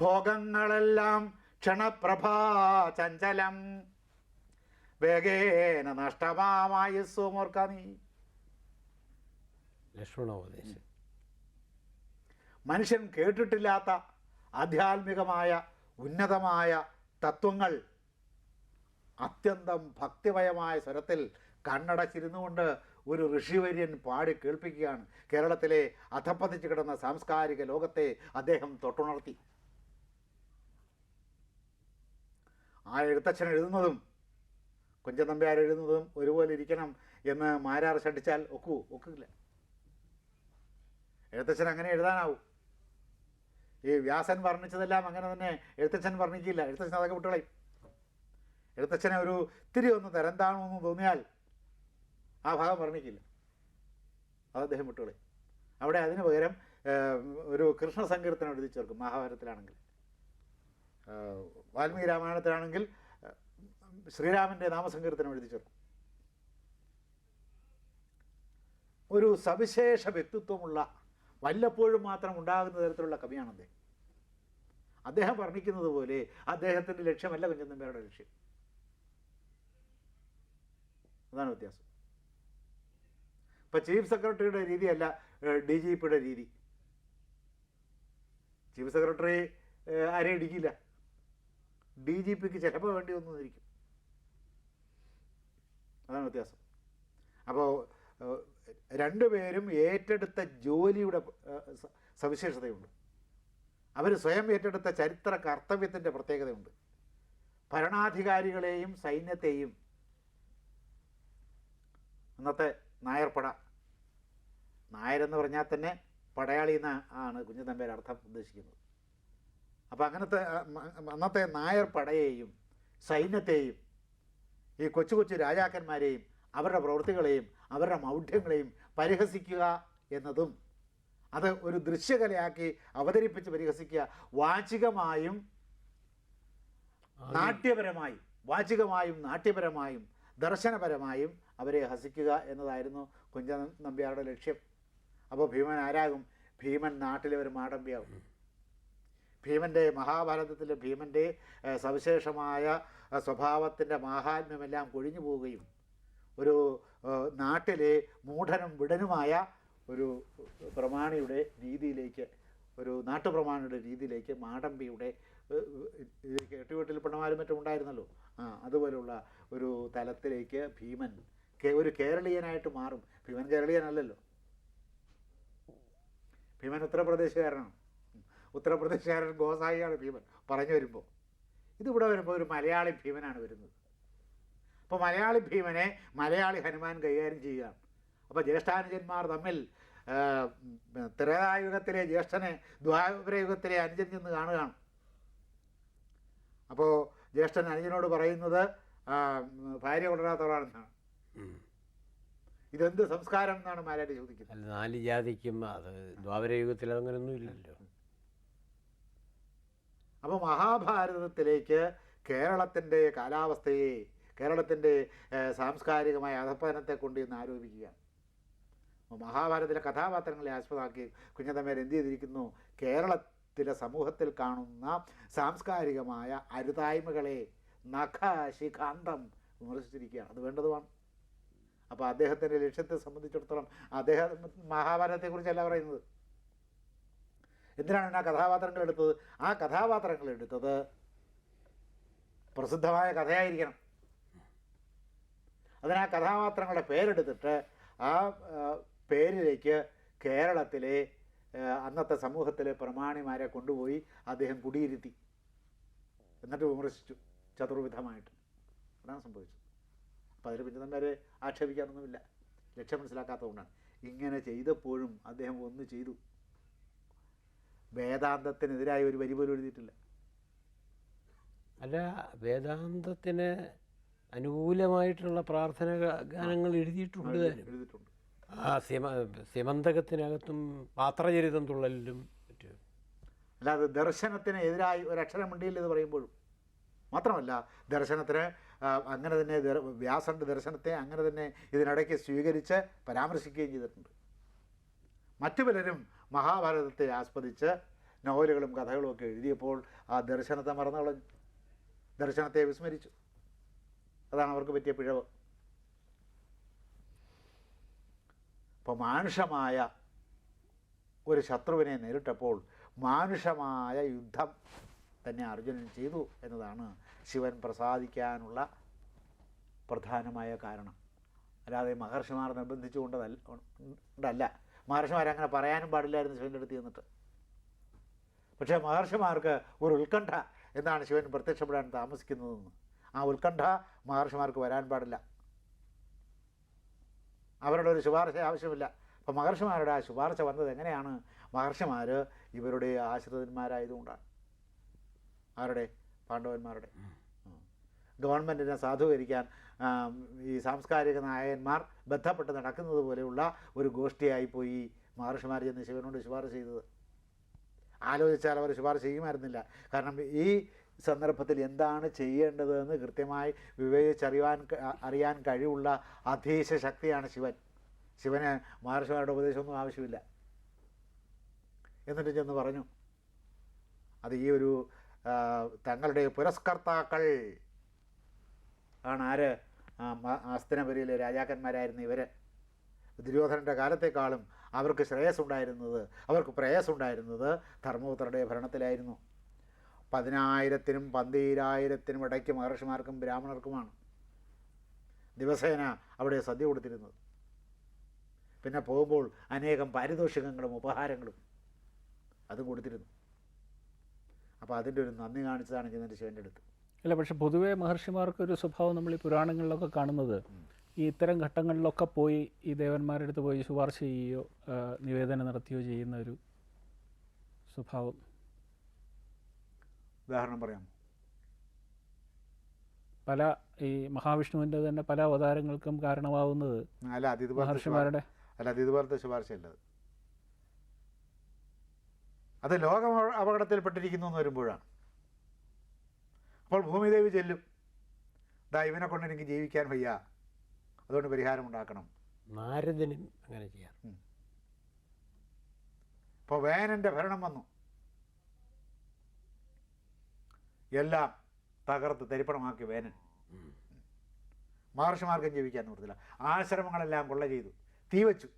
ഭോഗങ്ങളെല്ലാം ക്ഷണപ്രഭാ ചഞ്ചലം. വേഗേന നഷ്ടമായുസ്സു മോർക്ക നീ. ലക്ഷ്മണോപദേശം. മനുഷ്യൻ കേട്ടിട്ടില്ലാത്ത ആധ്യാത്മികമായ ഉന്നതമായ തത്വങ്ങൾ അത്യന്തം ഭക്തിമയമായ സ്വരത്തിൽ കണ്ണടച്ചിരുന്നുകൊണ്ട് ഒരു ഋഷിവര്യൻ പാടി കേൾപ്പിക്കുകയാണ്. കേരളത്തിലെ അധപ്പതിച്ച് കിടന്ന സാംസ്കാരിക ലോകത്തെ അദ്ദേഹം തൊട്ടുണർത്തി. ആ എഴുത്തച്ഛൻ എഴുതുന്നതും കുഞ്ചൻ നമ്പ്യാർ എഴുതുന്നതും ഒരുപോലെ ഇരിക്കണം എന്ന് മാരാർ ശഠിച്ചാൽ ഒക്കൂ ഒക്കില്ല. എഴുത്തച്ഛൻ അങ്ങനെ എഴുതാനാവും. ഈ വ്യാസൻ വർണിച്ചതെല്ലാം അങ്ങനെ തന്നെ എഴുത്തച്ഛൻ വർണിക്കില്ല. എഴുത്തച്ഛൻ അതൊക്കെ വിട്ടുകളയും. എഴുത്തച്ഛനെ ഒരു ഇത്തിരി ഒന്ന് തരം എന്ന് തോന്നിയാൽ ആ ഭാഗം വർണിക്കില്ല. അത് അദ്ദേഹം വിട്ടുകളയും. അവിടെ അതിന് പകരം ഒരു കൃഷ്ണ സങ്കീർത്തനം എഴുതി ചേർക്കും മഹാഭാരതത്തിലാണെങ്കിൽ. വാൽമീകി രാമായണത്തിലാണെങ്കിൽ ശ്രീരാമന്റെ നാമസങ്കീർത്തനം എഴുതി ചേർക്കും. ഒരു സവിശേഷ വ്യക്തിത്വമുള്ള വല്ലപ്പോഴും മാത്രം ഉണ്ടാകുന്ന തരത്തിലുള്ള കവിയാണ് അദ്ദേഹം. അദ്ദേഹം വർണിക്കുന്നത് പോലെ അദ്ദേഹത്തിന്റെ ലക്ഷ്യമല്ല കുഞ്ചൻ നമ്പ്യാരുടെ ലക്ഷ്യം. അതാണ് വ്യത്യാസം. ഇപ്പം ചീഫ് സെക്രട്ടറിയുടെ രീതിയല്ല ഡി ജി പിയുടെ രീതി. ചീഫ് സെക്രട്ടറി ആരെയും ഇടിക്കില്ല. ഡി ജി പിക്ക് ചിലപ്പോൾ വേണ്ടി വന്നിരിക്കും അതാണ് വ്യത്യാസം. അപ്പോൾ രണ്ടുപേരും ഏറ്റെടുത്ത ജോലിയുടെ സവിശേഷതയുണ്ട്. അവർ സ്വയം ഏറ്റെടുത്ത ചരിത്ര കർത്തവ്യത്തിന്റെ പ്രത്യേകതയുണ്ട്. ഭരണാധികാരികളെയും സൈന്യത്തെയും അന്നത്തെ നായർപ്പട നായരെന്ന് പറഞ്ഞാൽ തന്നെ പടയാളി എന്നാണ് കുഞ്ഞു തമ്പേർ അർത്ഥം ഉദ്ദേശിക്കുന്നത്. അപ്പോൾ അങ്ങനത്തെ അന്നത്തെ നായർ പടയെയും സൈന്യത്തെയും ഈ കൊച്ചു കൊച്ചു രാജാക്കന്മാരെയും അവരുടെ പ്രവൃത്തികളെയും അവരുടെ മൗഢ്യങ്ങളെയും പരിഹസിക്കുക എന്നതും അത് ഒരു ദൃശ്യകലയാക്കി അവതരിപ്പിച്ച് പരിഹസിക്കുക വാചികമായും നാട്യപരമായും വാചികമായും നാട്യപരമായും ദർശനപരമായും അവരെ ഹസിക്കുക എന്നതായിരുന്നു കുഞ്ചൻ നമ്പ്യാരുടെ ലക്ഷ്യം. അപ്പോൾ ഭീമൻ ആരാകും? ഭീമൻ നാട്ടിലെ ഒരു മാടമ്പിയാവും. ഭീമന്റെ മഹാഭാരതത്തിലെ ഭീമന്റെ സവിശേഷമായ സ്വഭാവത്തിന്റെ മാഹാത്മ്യമെല്ലാം കൊഴിഞ്ഞു പോവുകയും ഒരു നാട്ടിലെ മൂഢനും വിടനുമായ ഒരു പ്രമാണിയുടെ രീതിയിലേക്ക് ഒരു നാട്ടുപ്രമാണിയുടെ രീതിയിലേക്ക് മാടമ്പിയുടെ എട്ടുവീട്ടിൽ പെണ്ണമാരും മറ്റും ഉണ്ടായിരുന്നല്ലോ. ആ അതുപോലുള്ള ഒരു തലത്തിലേക്ക് ഭീമൻ ഒരു കേരളീയനായിട്ട് മാറും. ഭീമൻ കേരളീയനല്ലല്ലോ. ഭീമൻ ഉത്തർപ്രദേശുകാരനാണ്. ഉത്തർപ്രദേശുകാരൻ ഗോസായിയാണ് ഭീമൻ പറഞ്ഞു വരുമ്പോൾ ഇതിവിടെ വരുമ്പോൾ ഒരു മലയാളി ഭീമനാണ് വരുന്നത്. അപ്പോൾ മലയാളി ഭീമനെ മലയാളി ഹനുമാൻ കൈകാര്യം ചെയ്യുകയാണ്. അപ്പോൾ ജ്യേഷ്ഠാനുജന്മാർ തമ്മിൽ ത്രേതായുഗത്തിലെ ജ്യേഷ്ഠനെ ദ്വാപരയുഗത്തിലെ അനുജൻ ചെന്ന് കാണുകയാണ്. അപ്പോൾ ജ്യേഷ്ഠൻ അനുജനോട് പറയുന്നത് ഭാര്യ കൊണ്ടുവരാത്തവളാണെന്നാണ്. ഇതെന്ത് സംസ്കാരം എന്നാണ് മാരാട്ടി ചോദിക്കുന്നത്. നാല് ജാതിക്കും അത് ദ്വാപരയുഗത്തിൽ അങ്ങനെയൊന്നും ഇല്ലല്ലോ. അപ്പോൾ മഹാഭാരതത്തിലേക്ക് കേരളത്തിന്റെ കാലാവസ്ഥയെ കേരളത്തിന്റെ സാംസ്കാരികമായ അധപ്പതനത്തെ കൊണ്ട് ഇന്ന് ആരോപിക്കുകയാണ്. മഹാഭാരതത്തിലെ കഥാപാത്രങ്ങളെ ആസ്പദമാക്കി കുഞ്ഞത്തമ്മേർ എന്ത് ചെയ്തിരിക്കുന്നു? കേരളത്തിലെ സമൂഹത്തിൽ കാണുന്ന സാംസ്കാരികമായ അരുതായ്മകളെ നഖശിഖാന്തം വിമർശിച്ചിരിക്കുകയാണ്. അത് വേണ്ടതുമാണ്. അപ്പോൾ അദ്ദേഹത്തിന്റെ ലക്ഷ്യത്തെ സംബന്ധിച്ചിടത്തോളം അദ്ദേഹം മഹാഭാരതത്തെക്കുറിച്ചല്ല പറയുന്നത്. എന്തിനാണ് ആ കഥാപാത്രങ്ങൾ എടുത്തത്? ആ കഥാപാത്രങ്ങൾ എടുത്തത് പ്രസിദ്ധമായ കഥയായിരിക്കണം. അതിനാ കഥാപാത്രങ്ങളുടെ പേരെടുത്തിട്ട് ആ പേരിലേക്ക് കേരളത്തിലെ അന്നത്തെ സമൂഹത്തിലെ പ്രമാണിമാരെ കൊണ്ടുപോയി അദ്ദേഹം കുടിയിരുത്തി. എന്നിട്ട് വിമർശിച്ചു ചതുർവിധമായിട്ട്. അതാണ് സംഭവിച്ചത്. അപ്പോൾ പിന്നെ തന്നെ ആക്ഷേപിക്കാനൊന്നുമില്ല. ലക്ഷ്യം മനസ്സിലാക്കാത്തതുകൊണ്ടാണ്. ഇങ്ങനെ ചെയ്തപ്പോഴും അദ്ദേഹം ഒന്ന് ചെയ്തു. വേദാന്തത്തിനെതിരായി ഒരു വരി പോലും എഴുതിയിട്ടില്ല. അല്ല വേദാന്തത്തിന് അനുകൂലമായിട്ടുള്ള പ്രാർത്ഥന ഗാനങ്ങൾ എഴുതിയിട്ടുണ്ട്. എഴുതിയിട്ടുണ്ട്. ആ സിമ സിമന്തകത്തിനകത്തും പാത്രചരിതം തുള്ളലിലും മറ്റും. അല്ലാതെ ദർശനത്തിന് എതിരായി ഒരക്ഷരം മിണ്ടിയില്ല എന്ന് പറയുമ്പോഴും. മാത്രമല്ല ദർശനത്തിന് അങ്ങനെ തന്നെ വ്യാസന്റെ ദർശനത്തെ അങ്ങനെ തന്നെ ഇതിനിടയ്ക്ക് സ്വീകരിച്ച് പരാമർശിക്കുകയും ചെയ്തിട്ടുണ്ട്. മറ്റു പലരും മഹാഭാരതത്തെ ആസ്പദിച്ച് നോവലുകളും കഥകളും ഒക്കെ എഴുതിയപ്പോൾ ആ ദർശനത്തെ മറന്നുകളഞ്ഞു ദർശനത്തെ വിസ്മരിച്ചു അതാണ് അവർക്ക് പറ്റിയ പിഴവ് അപ്പോൾ മാനുഷമായ ഒരു ശത്രുവിനെ നേരിട്ടപ്പോൾ മാനുഷമായ യുദ്ധം തന്നെ അർജുനൻ ചെയ്തു എന്നതാണ് ശിവൻ പ്രസാദിക്കാനുള്ള പ്രധാനമായ കാരണം അല്ലാതെ മഹർഷിമാർ നിർബന്ധിച്ചുകൊണ്ടതല്ല മഹർഷിമാരങ്ങനെ പറയാനും പാടില്ലായിരുന്നു ശിവന്റെ അടുത്ത് ചെന്നിട്ട്. പക്ഷേ മഹർഷിമാർക്ക് ഒരു ഉത്കണ്ഠ എന്നാണ് ശിവൻ പ്രത്യക്ഷപ്പെടാൻ താമസിക്കുന്നതെന്ന്. ആ ഉത്കണ്ഠ മഹർഷിമാർക്ക് വരാൻ പാടില്ല. അവരുടെ ഒരു ശുപാർശ ആവശ്യമില്ല. അപ്പോൾ മഹർഷിമാരുടെ ആ ശുപാർശ വന്നത് എങ്ങനെയാണ്? മഹർഷിമാർ ഇവരുടെ ആശ്രിതന്മാരായതുകൊണ്ടാണ്. ആരുടെ? പാണ്ഡവന്മാരുടെ. ഗവൺമെന്റിനെ സാധൂകരിക്കാൻ ഈ സാംസ്കാരിക നായകന്മാർ ബന്ധപ്പെട്ട് നടക്കുന്നത് പോലെയുള്ള ഒരു ഗോഷ്ഠിയായിപ്പോയി മഹർഷിമാർ ചെന്ന് ശിവനോട് ശുപാർശ ചെയ്തത്. ആലോചിച്ചാൽ അവർ ശുപാർശ ചെയ്യുമായിരുന്നില്ല. കാരണം ഈ സന്ദർഭത്തിൽ എന്താണ് ചെയ്യേണ്ടതെന്ന് കൃത്യമായി വിവേചിച്ചറിയാൻ അറിയാൻ കഴിവുള്ള അധീശ ശക്തിയാണ് ശിവൻ. ശിവന് മഹർഷിമാരുടെ ഉപദേശമൊന്നും ആവശ്യമില്ല. എന്നിട്ട് ചെന്ന് പറഞ്ഞു അത് ഈ ഒരു തങ്ങളുടെ പുരസ്കർത്താക്കൾ ആണ് ആര്? ആസ്തിനപുരിയിലെ രാജാക്കന്മാരായിരുന്ന ഇവർ ദുര്യോധനന്റെ കാലത്തെക്കാളും അവർക്ക് ശ്രേയസ്സുണ്ടായിരുന്നത് അവർക്ക് പ്രേയസ്സുണ്ടായിരുന്നത് ധർമ്മപുത്രരുടെ ഭരണത്തിലായിരുന്നു. പതിനായിരത്തിനും പന്തീരായിരത്തിനും ഇടയ്ക്ക് മഹർഷിമാർക്കും ബ്രാഹ്മണർക്കുമാണ് ദിവസേന അവിടെ സദ്യ കൊടുത്തിരുന്നത്. പിന്നെ പോകുമ്പോൾ അനേകം പാരിതോഷികങ്ങളും ഉപഹാരങ്ങളും അതും കൊടുത്തിരുന്നു. അപ്പോൾ അതിന്റെ ഒരു നന്ദി കാണിച്ചതാണ് ശിവന്റെ അടുത്ത്. അല്ല പക്ഷെ പൊതുവേ മഹർഷിമാർക്ക് ഒരു സ്വഭാവം നമ്മൾ ഈ പുരാണങ്ങളിലൊക്കെ കാണുന്നത് ഈ ഇത്തരം ഘട്ടങ്ങളിലൊക്കെ പോയി ഈ ദേവന്മാരുടെ അടുത്ത് പോയി ശുപാർശ ചെയ്യുകയോ നിവേദനം നടത്തുകയോ ചെയ്യുന്ന ഒരു സ്വഭാവം. ഉദാഹരണം പറയാം പല ഈ മഹാവിഷ്ണുവിന്റെ തന്നെ പല അവതാരങ്ങൾക്കും കാരണമാവുന്നത് അല്ല അത് മഹർഷിമാരുടെ അല്ല അത് ഇതുപോലത്തെ ശുപാർശയല്ല അത്. ലോക ലോകം അപകടത്തിൽപ്പെട്ടിരിക്കുന്നു എന്ന് വരുമ്പോഴാണ്. അപ്പോൾ ഭൂമിദേവി ചെല്ലും. ദാ ഇവനെ കൊണ്ട് എനിക്ക് ജീവിക്കാൻ വയ്യ. അതുകൊണ്ട് പരിഹാരം ഉണ്ടാക്കണം. നാരദനും അങ്ങനെ ചെയ്യാം ഇപ്പോൾ വേനന്റെ ഭരണം വന്നു. എല്ലാം തകർത്ത് തരിപ്പണമാക്കി വേനൻ. മഹർഷിമാർക്കും ജീവിക്കാൻ നിർത്തില്ല ആശ്രമങ്ങളെല്ലാം കൊള്ള ചെയ്തു. തീ വച്ചു.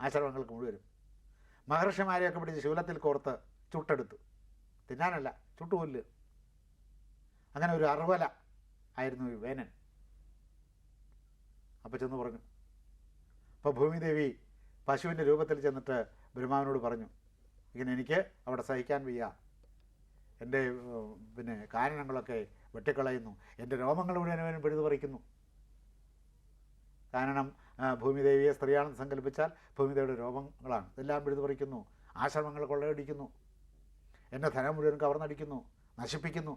ആശ്രമങ്ങൾക്ക് മുഴുവനും. മഹർഷിമാരെയൊക്കെ പിടിച്ച് ശൂലത്തിൽ കോർത്ത് ചുട്ടെടുത്തു. തിന്നാനല്ല ചുട്ടുകൊല്ല് അങ്ങനെ ഒരു അറുവല ആയിരുന്നു ഈ വേനൻ അപ്പം ചെന്ന് പറഞ്ഞു. അപ്പോൾ ഭൂമിദേവി പശുവിന്റെ രൂപത്തിൽ ചെന്നിട്ട് ബ്രഹ്മാവിനോട് പറഞ്ഞു ഇങ്ങനെ എനിക്ക് അവിടെ സഹിക്കാൻ വയ്യ. എന്റെ പിന്നെ കാരണങ്ങളൊക്കെ വെട്ടിക്കളയുന്നു. എന്റെ രോമങ്ങൾ മുഴുവനും പിഴുതു പറിക്കുന്നു കാരണം ഭൂമിദേവിയെ സ്ത്രീയാണെന്ന് സങ്കല്പിച്ചാൽ ഭൂമിദേവിയുടെ രോമങ്ങളാണ്. ഇതെല്ലാം പിഴുതു പറിക്കുന്നു ആശ്രമങ്ങൾ കൊള്ളയടിക്കുന്നു. എന്റെ ധനം മുഴുവൻ കവർന്നടിക്കുന്നു. നശിപ്പിക്കുന്നു.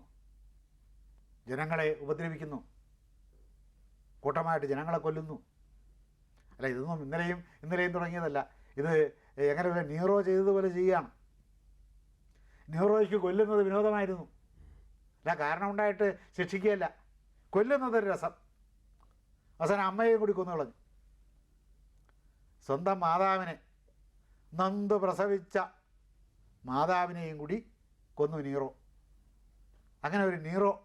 ജനങ്ങളെ ഉപദ്രവിക്കുന്നു. കൂട്ടമായിട്ട് ജനങ്ങളെ കൊല്ലുന്നു. അല്ല ഇതൊന്നും ഇന്നലെയും ഇന്നലെയും തുടങ്ങിയതല്ല. ഇത് എങ്ങനെ നീറോ ചെയ്തതുപോലെ ചെയ്യുകയാണ്. നീറോയ്ക്ക് കൊല്ലുന്നത് വിനോദമായിരുന്നു. അല്ല കാരണം ഉണ്ടായിട്ട് ശിക്ഷിക്കുകയല്ല. കൊല്ലുന്നതൊരു രസം. അവസാനം അമ്മയെയും കൂടി കൊന്നു കളഞ്ഞു. സ്വന്തം മാതാവിനെ നന്ദു പ്രസവിച്ച മാതാവിനെയും കൂടി കൊന്നു നീറോ. അങ്ങനെ ഒരു നീറോ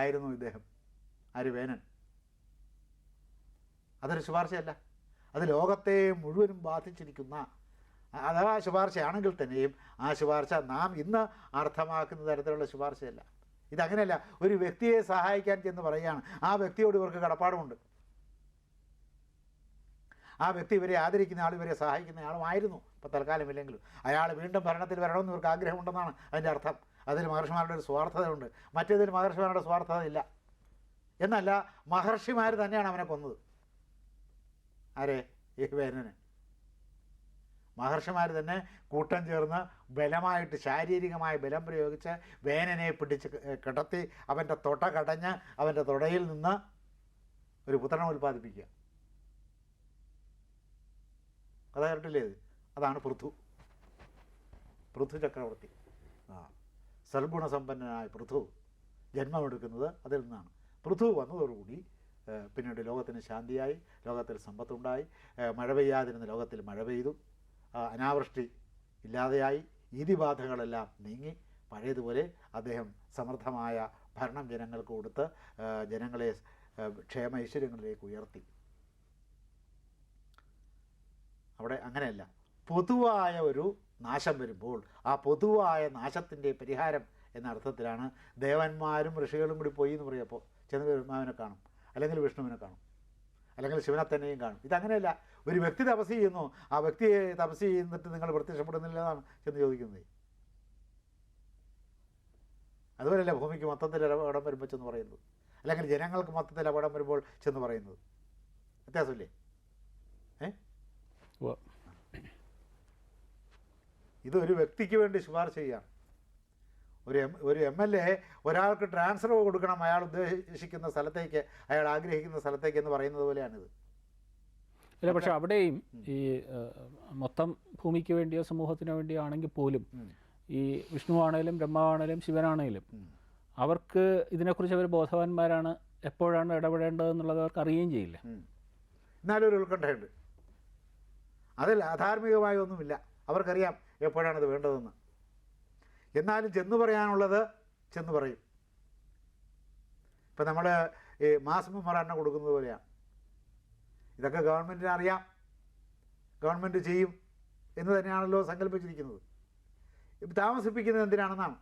ആയിരുന്നു ഇദ്ദേഹം ആര് വേനൻ അതൊരു ശുപാർശയല്ല. അത് ലോകത്തെ മുഴുവനും ബാധിച്ചിരിക്കുന്ന അഥവാ ശുപാർശയാണെങ്കിൽ തന്നെയും ആ ശുപാർശ നാം ഇന്ന് അർത്ഥമാക്കുന്ന തരത്തിലുള്ള ശുപാർശയല്ല. ഇതങ്ങനെയല്ല ഒരു വ്യക്തിയെ സഹായിക്കാൻ ചെന്ന് പറയുകയാണ് ആ വ്യക്തിയോട് ഇവർക്ക് കടപ്പാടുമുണ്ട്. ആ വ്യക്തി ഇവരെ ആദരിക്കുന്ന ആൾ ഇവരെ സഹായിക്കുന്ന ആളുമായിരുന്നു ഇപ്പോൾ തൽക്കാലം ഇല്ലെങ്കിലും അയാൾ വീണ്ടും ഭരണത്തിൽ വരണമെന്ന് ഇവർക്ക് ആഗ്രഹമുണ്ടെന്നാണ് അതിന്റെ അർത്ഥം. അതിൽ മഹർഷിമാരുടെ ഒരു സ്വാർത്ഥതയുണ്ട്. മറ്റേതിൽ മഹർഷിമാരുടെ സ്വാർത്ഥത ഇല്ല. എന്നല്ല മഹർഷിമാർ തന്നെയാണ് അവനെ കൊന്നത്. ആരെ? ഈ വേനന് മഹർഷിമാർ തന്നെ കൂട്ടം ചേർന്ന് ബലമായിട്ട് ശാരീരികമായ ബലം പ്രയോഗിച്ച് വേനനെ പിടിച്ച് കിടത്തി അവന്റെ തൊട്ട കടഞ്ഞ് അവന്റെ തുടയിൽ നിന്ന് ഒരു പുത്രനെ ഉൽപ്പാദിപ്പിക്കുക. ഇത്? അതാണ് പൃഥു. പൃഥു ചക്രവർത്തി. സൽഗുണസമ്പന്നനായ പൃഥു ജന്മമെടുക്കുന്നത് അതിൽ നിന്നാണ്. പൃഥു വന്നതോടുകൂടി പിന്നീട് ലോകത്തിന് ശാന്തിയായി ലോകത്തിൽ സമ്പത്തുണ്ടായി മഴ പെയ്യാതിരുന്ന ലോകത്തിൽ മഴ പെയ്തു. അനാവൃഷ്ടി ഇല്ലാതെയായി ഈതിബാധകളെല്ലാം നീങ്ങി. പഴയതുപോലെ അദ്ദേഹം സമർത്ഥമായ ഭരണം ജനങ്ങൾക്ക് കൊടുത്ത് ജനങ്ങളെ ക്ഷേമ ഐശ്വര്യങ്ങളിലേക്ക് ഉയർത്തി. അവിടെ അങ്ങനെയല്ല. പൊതുവായ ഒരു നാശം വരുമ്പോൾ ആ പൊതുവായ നാശത്തിന്റെ പരിഹാരം എന്ന അർത്ഥത്തിലാണ് ദേവന്മാരും ഋഷികളും കൂടി പോയി എന്ന് പറയപ്പോൾ ചെന്ന് ബ്രഹ്മാവിനെ കാണും അല്ലെങ്കിൽ വിഷ്ണുവിനെ കാണും അല്ലെങ്കിൽ ശിവനെ തന്നെയും കാണും. ഇതങ്ങനെയല്ല ഒരു വ്യക്തി തപസ് ചെയ്യുന്നു ആ വ്യക്തിയെ തപസ് ചെയ്യുന്നിട്ട് നിങ്ങൾ പ്രത്യക്ഷപ്പെടുന്നില്ല എന്നാണ് ചെന്ന് ചോദിക്കുന്നത്. അതുപോലെയല്ല ഭൂമിക്ക് മൊത്തത്തിൽ അപകടം വരുമ്പോൾ ചെന്ന് പറയുന്നത് അല്ലെങ്കിൽ ജനങ്ങൾക്ക് മൊത്തത്തിൽ അപകടം വരുമ്പോൾ ചെന്ന് പറയുന്നത്. വ്യത്യാസമില്ലേ? ഏ. ഇത് ഒരു വ്യക്തിക്ക് വേണ്ടി ശുപാർശ ചെയ്യാം ഒരു എം ഒരു എം എൽ എ ഒരാൾക്ക് ട്രാൻസ്ഫർ കൊടുക്കണം അയാൾ ഉദ്ദേശിക്കുന്ന സ്ഥലത്തേക്ക് അയാൾ ആഗ്രഹിക്കുന്ന സ്ഥലത്തേക്ക് എന്ന് പറയുന്നത് പോലെയാണിത്. അല്ല പക്ഷെ അവിടെയും ഈ മൊത്തം ഭൂമിക്ക് വേണ്ടിയോ സമൂഹത്തിന് വേണ്ടിയോ ആണെങ്കിൽ പോലും ഈ വിഷ്ണു ആണേലും ബ്രഹ്മാവാണേലും ശിവനാണേലും അവർക്ക് ഇതിനെക്കുറിച്ച് അവർ ബോധവാന്മാരാണ് എപ്പോഴാണ് ഇടപെടേണ്ടതെന്നുള്ളത് അവർക്ക് അറിയുകയും ചെയ്യില്ല. എന്നാലും ഒരു ഉത്കണ്ഠയുണ്ട്. അതല്ല അധാർമികമായ ഒന്നുമില്ല. അവർക്കറിയാം എപ്പോഴാണ് ഇത് വേണ്ടതെന്ന്. എന്നാലും ചെന്ന് പറയാനുള്ളത് ചെന്ന് പറയും. ഇപ്പം നമ്മൾ ഈ മാസം മെമ്മറാണ്ടം കൊടുക്കുന്നത് പോലെയാണ് ഇതൊക്കെ ഗവൺമെന്റിന് അറിയാം. ഗവൺമെന്റ് ചെയ്യും എന്ന് തന്നെയാണല്ലോ സങ്കല്പിച്ചിരിക്കുന്നത്. ഇപ്പം താമസിപ്പിക്കുന്നത് എന്തിനാണെന്നാണ്?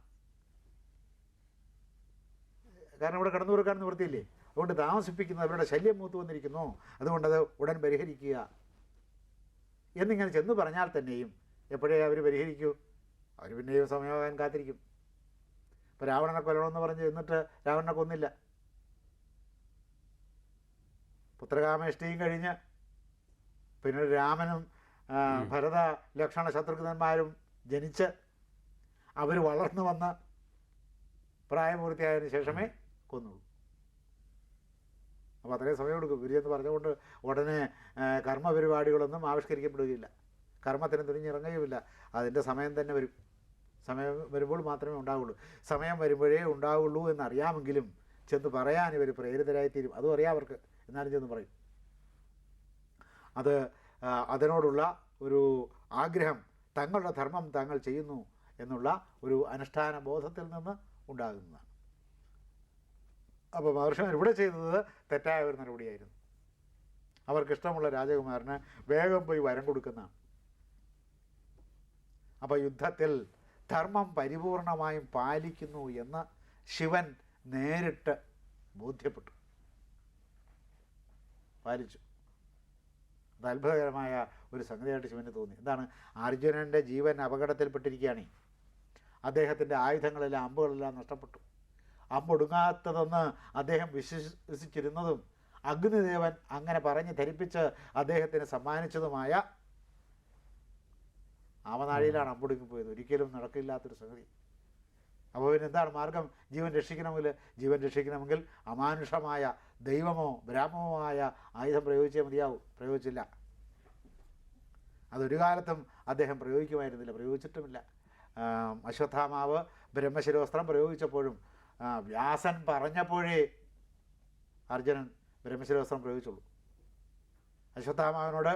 കാരണം ഇവിടെ കടന്നു കൊടുക്കാൻ നിവൃത്തിയില്ലേ? അതുകൊണ്ട് താമസിപ്പിക്കുന്നത് അവരുടെ ശല്യം മൂത്ത് വന്നിരിക്കുന്നു. അതുകൊണ്ടത് ഉടൻ പരിഹരിക്കുക. എന്നിങ്ങനെ ചെന്ന് പറഞ്ഞാൽ തന്നെയും എപ്പോഴേ അവർ പരിഹരിക്കൂ? അവർ പിന്നെയും സമയമാകാൻ കാത്തിരിക്കും. ഇപ്പോൾ രാവണനെ കൊല്ലണമെന്ന് പറഞ്ഞ് എന്നിട്ട് രാവണനെ കൊന്നില്ല. പുത്രകാമേഷ്ടിയും കഴിഞ്ഞ് പിന്നെ രാമനും ഭരത ലക്ഷണ ശത്രുഘ്നന്മാരും ജനിച്ച് അവർ വളർന്നു വന്ന് പ്രായപൂർത്തിയായതിനു ശേഷമേ കൊന്നു അപ്പോൾ അത്രയും സമയം എടുക്കും. ഗുരുജെന്ന് പറഞ്ഞുകൊണ്ട് ഉടനെ കർമ്മപരിപാടികളൊന്നും ആവിഷ്കരിക്കപ്പെടുകയില്ല. കർമ്മത്തിന് തുനിഞ്ഞിറങ്ങുകയുമില്ല അതിന്റെ സമയം തന്നെ വരും. സമയം വരുമ്പോൾ മാത്രമേ ഉണ്ടാവുള്ളൂ. സമയം വരുമ്പോഴേ ഉണ്ടാവുള്ളൂ എന്നറിയാമെങ്കിലും ചെന്ന് പറയാൻ ഇവർ പ്രേരിതരായിത്തീരും. അതും അറിയാം അവർക്ക്. എന്നാലും ചെന്ന് പറയും. അത് അതിനോടുള്ള ഒരു ആഗ്രഹം തങ്ങളുടെ ധർമ്മം താങ്കൾ ചെയ്യുന്നു എന്നുള്ള ഒരു അനുഷ്ഠാന ബോധത്തിൽ നിന്ന് ഉണ്ടാകുന്നതാണ്. അപ്പോൾ മഹർഷിമാർ ഇവിടെ ചെയ്തത് തെറ്റായ ഒരു നടപടിയായിരുന്നു. അവർക്കിഷ്ടമുള്ള രാജകുമാരന് വേഗം പോയി വരം കൊടുക്കുന്നതാണ്. അപ്പോൾ യുദ്ധത്തിൽ ധർമ്മം പരിപൂർണമായും പാലിക്കുന്നു എന്ന് ശിവൻ നേരിട്ട് ബോധ്യപ്പെട്ടു. പാലിച്ചു. അത് അത്ഭുതകരമായ ഒരു സംഗതിയായിട്ട് ശിവന് തോന്നി. എന്താണ്? അർജുനന്റെ ജീവൻ അപകടത്തിൽപ്പെട്ടിരിക്കുകയാണ്. അദ്ദേഹത്തിന്റെ ആയുധങ്ങളെല്ലാം അമ്പുകളെല്ലാം നഷ്ടപ്പെട്ടു. അമ്പൊടുങ്ങാത്തതെന്ന് അദ്ദേഹം വിശ്വസിച്ചിരുന്നതും അഗ്നിദേവൻ അങ്ങനെ പറഞ്ഞ് ധരിപ്പിച്ച് അദ്ദേഹത്തിന് സമ്മാനിച്ചതുമായ ആവനാഴിയിലാണ് പോയത് ഒരിക്കലും നടക്കില്ലാത്തൊരു സംഗതി. അപ്പോൾ പിന്നെ എന്താണ് മാർഗം? ജീവൻ രക്ഷിക്കണമെങ്കിൽ ജീവൻ രക്ഷിക്കണമെങ്കിൽ അമാനുഷമായ ദൈവമോ ബ്രാഹ്മണമായ ആയുധം പ്രയോഗിച്ചേ മതിയാവും. പ്രയോഗിച്ചില്ല. അതൊരു കാലത്തും അദ്ദേഹം പ്രയോഗിക്കുമായിരുന്നില്ല. പ്രയോഗിച്ചിട്ടുമില്ല. അശ്വത്ഥാമാവ് ബ്രഹ്മശിരോസ്ത്രം പ്രയോഗിച്ചപ്പോഴും വ്യാസൻ പറഞ്ഞപ്പോഴേ അർജുനൻ ബ്രഹ്മശിരോസ്ത്രം പ്രയോഗിച്ചുള്ളൂ. അശ്വത്ഥാമാവിനോട്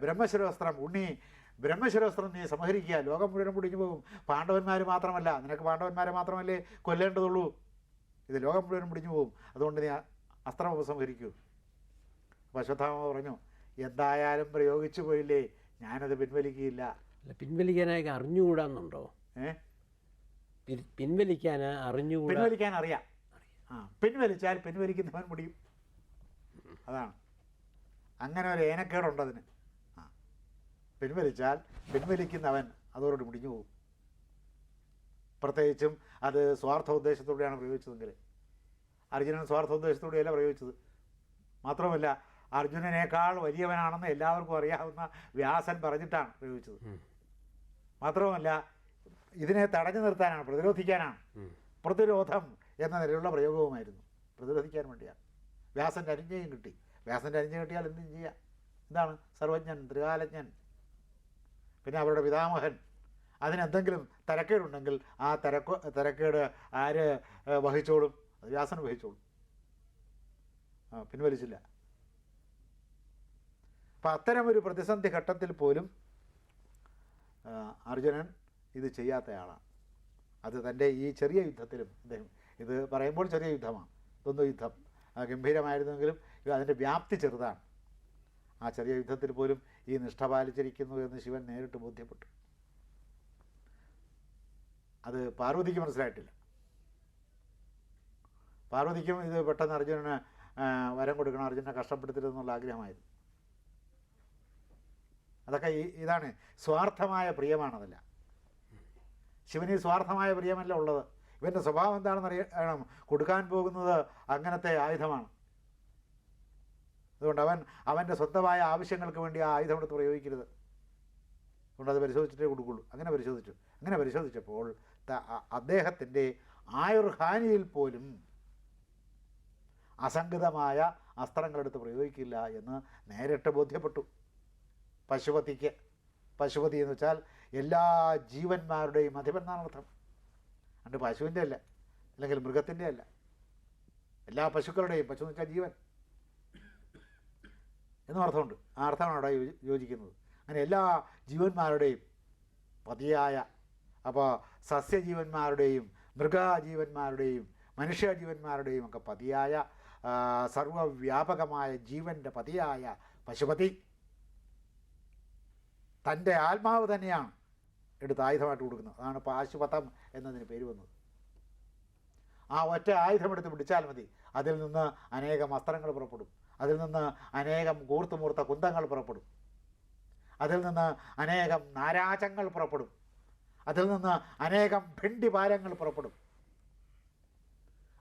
ബ്രഹ്മശിരോസ്ത്രം ഉണ്ണി ബ്രഹ്മശിരോസ്ത്രം നീ സംഹരിക്കുക. ലോകം മുഴുവൻ പൊടിഞ്ഞു പോകും. പാണ്ഡവന്മാർ മാത്രമല്ല നിനക്ക് പാണ്ഡവന്മാരെ മാത്രമല്ലേ കൊല്ലേണ്ടതുള്ളൂ? ഇത് ലോകം മുഴുവൻ പിടിഞ്ഞു പോകും. അതുകൊണ്ട് നീ അസ്ത്രം ഉപസംഹരിക്കൂ അപ്പോൾ അശ്വത്ഥാമ പറഞ്ഞു എന്തായാലും പ്രയോഗിച്ചു പോയില്ലേ? ഞാനത് പിൻവലിക്കുകയില്ല. പിൻവലിക്കാനായി അറിഞ്ഞുകൂടാന്നുണ്ടോ? ഏ? പിൻവലിക്കാൻ അറിഞ്ഞുകൂടാ? പിൻവലിക്കാൻ അറിയാം. ആ പിൻവലിച്ചാൽ പിൻവലിക്കുന്നവൻ മുടിയും. അതാണ്. അങ്ങനെ ഒരു ഏനക്കേടുണ്ട് അതിന്. പിൻവലിച്ചാൽ പിൻവലിക്കുന്നവൻ അതോട് മുടിഞ്ഞു പോകും. പ്രത്യേകിച്ചും അത് സ്വാർത്ഥ ഉദ്ദേശത്തോടെയാണ് പ്രയോഗിച്ചതെങ്കിൽ. അർജുനൻ സ്വാർത്ഥ ഉദ്ദേശത്തോടെയല്ല പ്രയോഗിച്ചത്. മാത്രമല്ല അർജുനനേക്കാൾ വലിയവനാണെന്ന് എല്ലാവർക്കും അറിയാവുന്ന വ്യാസൻ പറഞ്ഞിട്ടാണ് പ്രയോഗിച്ചത്. മാത്രമല്ല ഇതിനെ തടഞ്ഞു നിർത്താനാണ് പ്രതിരോധിക്കാനാണ് പ്രതിരോധം എന്ന നിലയിലുള്ള പ്രയോഗവുമായിരുന്നു. പ്രതിരോധിക്കാൻ വേണ്ടിയാണ്. വ്യാസന്റെ അനുജ്ഞയും കിട്ടി. വ്യാസന്റെ അനുജ്ഞ കിട്ടിയാൽ എന്തും ചെയ്യാം. എന്താണ്? സർവജ്ഞൻ ത്രികാലജ്ഞൻ പിന്നെ അവരുടെ പിതാമഹൻ. അതിനെന്തെങ്കിലും തരക്കേടുണ്ടെങ്കിൽ ആ തരക്കോ തരക്കേട് ആര് വഹിച്ചോളും? അത് വ്യാസൻ വഹിച്ചോളും. പിൻവലിച്ചില്ല. അപ്പം അത്തരം ഒരു പ്രതിസന്ധി ഘട്ടത്തിൽ പോലും അർജുനൻ ഇത് ചെയ്യാത്തയാളാണ്. അത് തന്റെ ഈ ചെറിയ യുദ്ധത്തിലും അദ്ദേഹം ഇത് പറയുമ്പോൾ ചെറിയ യുദ്ധമാണ്. ഇതൊന്നും യുദ്ധം ഗംഭീരമായിരുന്നെങ്കിലും അതിന്റെ വ്യാപ്തി ചെറുതാണ്. ആ ചെറിയ യുദ്ധത്തിൽ പോലും ഈ നിഷ്ഠ പാലിച്ചിരിക്കുന്നു എന്ന് ശിവൻ നേരിട്ട് ബോധ്യപ്പെട്ടു. അത് പാർവതിക്ക് മനസ്സിലായിട്ടില്ല. പാർവതിക്കും ഇത് പെട്ടെന്ന് അർജുനന് വരം കൊടുക്കണം അർജുനെ കഷ്ടപ്പെടുത്തരുതെന്നുള്ള ആഗ്രഹമായിരുന്നു. അതൊക്കെ ഈ ഇതാണ് സ്വാർത്ഥമായ പ്രിയമാണതല്ല. ശിവന് സ്വാർത്ഥമായ പ്രിയമല്ല ഉള്ളത്. ഇവന്റെ സ്വഭാവം എന്താണെന്ന് അറിയണം കൊടുക്കാൻ പോകുന്നത് അങ്ങനത്തെ ആയുധമാണ്. അതുകൊണ്ട് അവൻ അവന്റെ സ്വന്തമായ ആവശ്യങ്ങൾക്ക് വേണ്ടി ആ ആയുധം എടുത്ത് പ്രയോഗിക്കരുത്. അതുകൊണ്ട് അത് പരിശോധിച്ചിട്ടേ കൊടുക്കുള്ളൂ. അങ്ങനെ പരിശോധിച്ചു. അങ്ങനെ പരിശോധിച്ചപ്പോൾ അദ്ദേഹത്തിന്റെ ആയുർഹാനിയിൽ പോലും അസംഗതമായ അസ്ത്രങ്ങളെടുത്ത് പ്രയോഗിക്കില്ല എന്ന് നേരിട്ട് ബോധ്യപ്പെട്ടു. പശുപതിക്ക്. പശുപതി എന്ന് വെച്ചാൽ എല്ലാ ജീവന്മാരുടെയും അധിപൻ എന്നാണ് അർത്ഥം അണ്ട് പശുവിന്റെ അല്ല അല്ലെങ്കിൽ മൃഗത്തിന്റെ അല്ല. എല്ലാ പശുക്കളുടെയും പശു എന്ന് വെച്ചാൽ ജീവൻ. എന്നും അർത്ഥമുണ്ട്. ആ അർത്ഥമാണ് അവിടെ യോജിക്കുന്നത്. അങ്ങനെ എല്ലാ ജീവന്മാരുടെയും പതിയായ അപ്പോൾ സസ്യജീവന്മാരുടെയും മൃഗജീവന്മാരുടെയും മനുഷ്യജീവന്മാരുടെയും ഒക്കെ പതിയായ സർവവ്യാപകമായ ജീവന്റെ പതിയായ പശുപതി തന്റെ ആത്മാവ് തന്നെയാണ് എടുത്ത് ആയുധമായിട്ട് കൊടുക്കുന്നത്. അതാണ് പാശുപതം എന്നതിന് പേര് വന്നത്. ആ ഒറ്റ ആയുധമെടുത്ത് പിടിച്ചാൽ മതി. അതിൽ നിന്ന് അനേകം അസ്ത്രങ്ങൾ പുറപ്പെടും. അതിൽ നിന്ന് അനേകം കൂർത്തുമൂർത്ത കുന്തങ്ങൾ പുറപ്പെടും. അതിൽ നിന്ന് അനേകം നാരാജങ്ങൾ പുറപ്പെടും. അതിൽ നിന്ന് അനേകം ഭിണ്ടിപാരങ്ങൾ പുറപ്പെടും.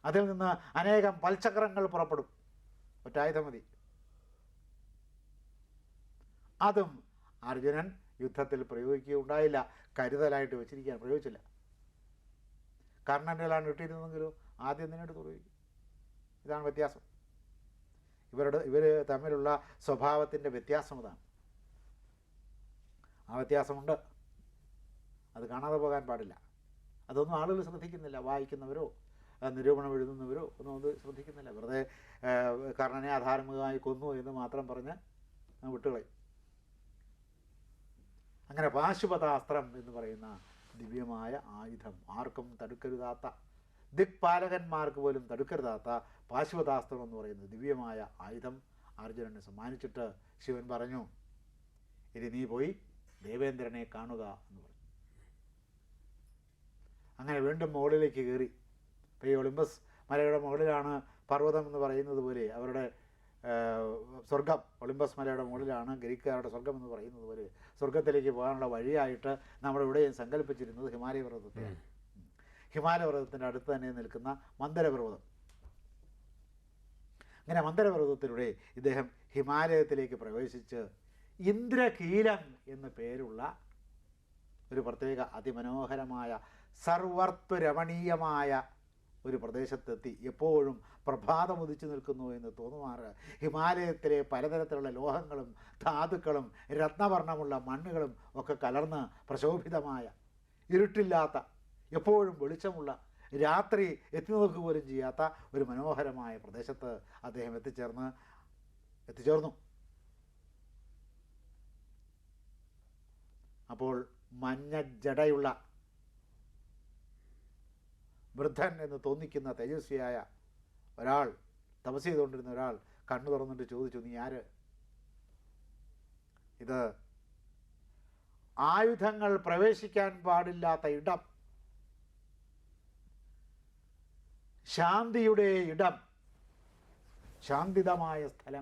അതിൽ നിന്ന് അനേകം പൽചക്രങ്ങൾ പുറപ്പെടും. ഒറ്റായുധം മതി. അതും അർജുനൻ യുദ്ധത്തിൽ പ്രയോഗിക്കുകയുണ്ടായില്ല. കരുതലായിട്ട് വെച്ചിരിക്കാൻ പ്രയോഗിച്ചില്ല. കർണന്റെലാണ് കിട്ടിയിരുന്നെങ്കിലും ആദ്യം തന്നെ എടുത്ത് പ്രയോഗിക്കും ഇതാണ് വ്യത്യാസം. ഇവരുടെ ഇവർ തമ്മിലുള്ള സ്വഭാവത്തിന്റെ വ്യത്യാസം ഇതാണ് ആ വ്യത്യാസമുണ്ട്. അത് കാണാതെ പോകാൻ പാടില്ല. അതൊന്നും ആളുകൾ ശ്രദ്ധിക്കുന്നില്ല. വായിക്കുന്നവരോ നിരൂപണം എഴുതുന്നവരോ ഒന്നും അത് ശ്രദ്ധിക്കുന്നില്ല. വെറുതെ കർണനെ ആധാരമുഖമായി കൊന്നു എന്ന് മാത്രം പറഞ്ഞ് വിട്ടുകളെ അങ്ങനെ പാശുപതാസ്ത്രം എന്ന് പറയുന്ന ദിവ്യമായ ആയുധം ആർക്കും തടുക്കരുതാത്ത ദിക്പാലകന്മാർക്ക് പോലും തടുക്കരുതാത്ത പാശ്വദാസ്ത്രം എന്ന് പറയുന്ന ദിവ്യമായ ആയുധം അർജുനന് സമ്മാനിച്ചിട്ട് ശിവൻ പറഞ്ഞു ഇനി നീ പോയി ദേവേന്ദ്രനെ കാണുക എന്ന് പറഞ്ഞു. അങ്ങനെ വീണ്ടും മുകളിലേക്ക് കയറി. ഈ ഒളിമ്പസ് മലയുടെ മുകളിലാണ് പർവതം എന്ന് പറയുന്നത് പോലെ അവരുടെ സ്വർഗം ഒളിമ്പസ് മലയുടെ മുകളിലാണ് ഗ്രീക്കുകാരുടെ സ്വർഗം എന്ന് പറയുന്നത് പോലെ സ്വർഗത്തിലേക്ക് പോകാനുള്ള വഴിയായിട്ട് നമ്മളിവിടെയും സങ്കല്പിച്ചിരുന്നത് ഹിമാലയ പർവതത്തെയാണ്. ഹിമാലയ പർവതത്തിന്റെ അടുത്ത് തന്നെ നിൽക്കുന്ന മന്ദരപർവതം. അങ്ങനെ മന്ദരപർവതത്തിലൂടെ ഇദ്ദേഹം ഹിമാലയത്തിലേക്ക് പ്രവേശിച്ച് ഇന്ദ്രകീലം എന്ന പേരുള്ള ഒരു പ്രത്യേക അതിമനോഹരമായ സർവർത്തുരമണീയമായ ഒരു പ്രദേശത്തെത്തി എപ്പോഴും പ്രഭാതം ഉദിച്ചു നിൽക്കുന്നു എന്ന് തോന്നുമാറ്. ഹിമാലയത്തിലെ പലതരത്തിലുള്ള ലോഹങ്ങളും ധാതുക്കളും രത്നവർണമുള്ള മണ്ണുകളും ഒക്കെ കലർന്ന് പ്രശോഭിതമായ ഇരുട്ടില്ലാത്ത എപ്പോഴും വെളിച്ചമുള്ള രാത്രി എത്തി നോക്കുക പോലും ചെയ്യാത്ത ഒരു മനോഹരമായ പ്രദേശത്ത് അദ്ദേഹം എത്തിച്ചേർന്ന് എത്തിച്ചേർന്നു. അപ്പോൾ മഞ്ഞ ജടയുള്ള വൃദ്ധൻ എന്ന് തോന്നിക്കുന്ന തേജസ്വിയായ ഒരാൾ തപസ് ചെയ്തുകൊണ്ടിരുന്ന ഒരാൾ കണ്ണു തുറന്നിട്ട് ചോദിച്ചു നീ ആര്? ഇത് ആയുധങ്ങൾ പ്രവേശിക്കാൻ പാടില്ലാത്ത ഇടം ശാന്തിയുടെ ഇടം ശാന്തിതമായ സ്ഥലം.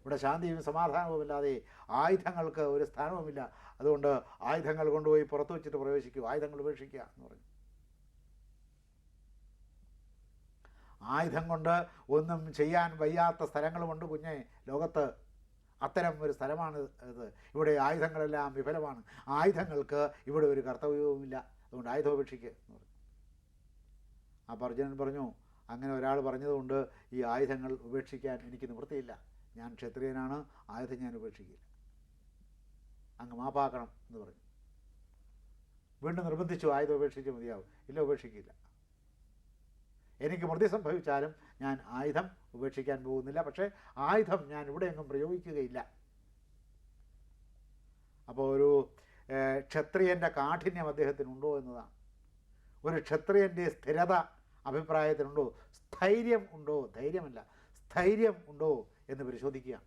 ഇവിടെ ശാന്തിയും സമാധാനവുമില്ലാതെ ആയുധങ്ങൾക്ക് ഒരു സ്ഥാനവുമില്ല. അതുകൊണ്ട് ആയുധങ്ങൾ കൊണ്ടുപോയി പുറത്തു വെച്ചിട്ട് പ്രവേശിക്കുക ആയുധങ്ങൾ ഉപേക്ഷിക്കുക എന്ന് പറഞ്ഞു. ആയുധം കൊണ്ട് ഒന്നും ചെയ്യാൻ വയ്യാത്ത സ്ഥലങ്ങളുമുണ്ട് കുഞ്ഞെ. ലോകത്ത് അത്തരം ഒരു സ്ഥലമാണ് ഇത്. ഇവിടെ ആയുധങ്ങളെല്ലാം വിഫലമാണ്. ആയുധങ്ങൾക്ക് ഇവിടെ ഒരു കർത്തവ്യവുമില്ല. അതുകൊണ്ട് ആയുധം ഉപേക്ഷിക്കുക എന്ന് പറഞ്ഞു. അപ്പോൾ അർജുനൻ പറഞ്ഞു അങ്ങനെ ഒരാൾ പറഞ്ഞതുകൊണ്ട് ഈ ആയുധങ്ങൾ ഉപേക്ഷിക്കാൻ എനിക്ക് നിവൃത്തിയില്ല. ഞാൻ ക്ഷത്രിയനാണ് ആയുധം ഞാൻ ഉപേക്ഷിക്കില്ല. അങ്ങ് മാപ്പാക്കണം എന്ന് പറഞ്ഞു. വീണ്ടും നിർബന്ധിച്ചു ആയുധം ഉപേക്ഷിച്ച് മതിയാവും. ഇല്ല ഉപേക്ഷിക്കില്ല. എനിക്ക് മൃതി സംഭവിച്ചാലും ഞാൻ ആയുധം ഉപേക്ഷിക്കാൻ പോകുന്നില്ല. പക്ഷേ ആയുധം ഞാൻ ഇവിടെ ഇവിടെയെങ്ങും പ്രയോഗിക്കുകയില്ല. അപ്പോൾ ഒരു ക്ഷത്രിയന്റെ കാഠിന്യം അദ്ദേഹത്തിനുണ്ടോ എന്നതാണ്. ഒരു ക്ഷത്രിയന്റെ സ്ഥിരത അഭിപ്രായത്തിനുണ്ടോ? സ്ഥൈര്യം ഉണ്ടോ? ധൈര്യമല്ല. സ്ഥൈര്യം ഉണ്ടോ? എന്ന് പരിശോധിക്കുക.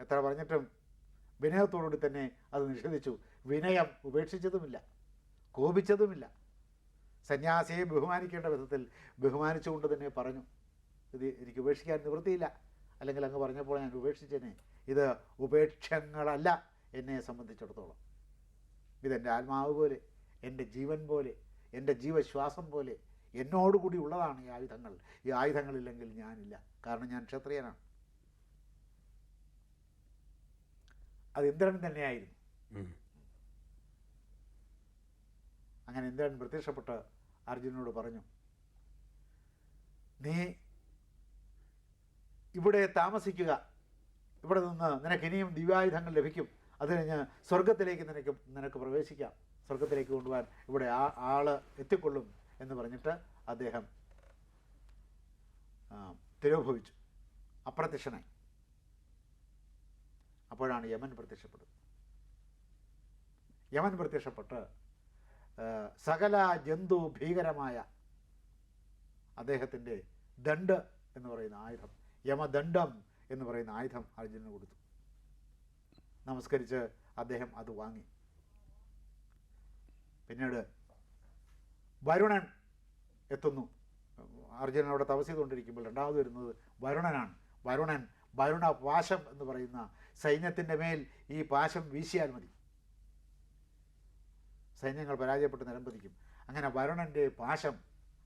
എത്ര പറഞ്ഞിട്ടും വിനയത്തോടുകൂടി തന്നെ അത് നിഷേധിച്ചു. വിനയം ഉപേക്ഷിച്ചതുമില്ല. കോപിച്ചതുമില്ല. സന്യാസിയെ ബഹുമാനിക്കേണ്ട വിധത്തിൽ ബഹുമാനിച്ചുകൊണ്ട് തന്നെ പറഞ്ഞു. ഇത് എനിക്ക് ഉപേക്ഷിക്കാൻ നിവൃത്തിയില്ല. അല്ലെങ്കിൽ അങ്ങ് പറഞ്ഞപ്പോൾ ഞാൻ ഉപേക്ഷിച്ചേനെ. ഇത് ഉപേക്ഷങ്ങളല്ല. എന്നെ സംബന്ധിച്ചിടത്തോളം. ഇതെന്റെ ആത്മാവ് പോലെ എന്റെ ജീവൻ പോലെ എന്റെ ജീവശ്വാസം പോലെ എന്നോടുകൂടി ഉള്ളതാണ് ഈ ആയുധങ്ങൾ. ഈ ആയുധങ്ങളില്ലെങ്കിൽ ഞാനില്ല. കാരണം ഞാൻ ക്ഷത്രിയനാണ്. അത് ഇന്ദ്രൻ തന്നെയായിരുന്നു. അങ്ങനെ ഇന്ദ്രൻ പ്രത്യക്ഷപ്പെട്ട് അർജുനോട് പറഞ്ഞു നീ ഇവിടെ താമസിക്കുക. ഇവിടെ നിന്ന് നിനക്ക് ഇനിയും ദിവ്യായുധങ്ങൾ ലഭിക്കും. അത് കഴിഞ്ഞ് സ്വർഗത്തിലേക്ക് നിനക്ക് നിനക്ക് പ്രവേശിക്കാം. സ്വർഗത്തിലേക്ക് കൊണ്ടുപോകാൻ ഇവിടെ ആ ആൾ എത്തിക്കൊള്ളും എന്ന് പറഞ്ഞിട്ട് അദ്ദേഹം തിരോഭവിച്ചു. അപ്രത്യക്ഷനായി. അപ്പോഴാണ് യമൻ പ്രത്യക്ഷപ്പെടുന്നത്. യമൻ പ്രത്യക്ഷപ്പെട്ട് സകല ജന്തു ഭീകരമായ അദ്ദേഹത്തിന്റെ ദണ്ഡ് എന്ന് പറയുന്ന ആയുധം യമദണ്ഡം എന്ന് പറയുന്ന ആയുധം അർജുനന് കൊടുത്തു. നമസ്കരിച്ച് അദ്ദേഹം അത് വാങ്ങി. പിന്നീട് വരുണൻ എത്തുന്നു. അർജുനൻ അവിടെ തപസ് ചെയ്തുകൊണ്ടിരിക്കുമ്പോൾ രണ്ടാമത് വരുന്നത് വരുണനാണ്. വരുണൻ വരുണ പാശം എന്ന് പറയുന്ന സൈന്യത്തിന്റെ മേൽ ഈ പാശം വീശിയാൽ മതി. സൈന്യങ്ങൾ പരാജയപ്പെട്ട് നിലംപതിക്കും അങ്ങനെ വരുണന്റെ പാശം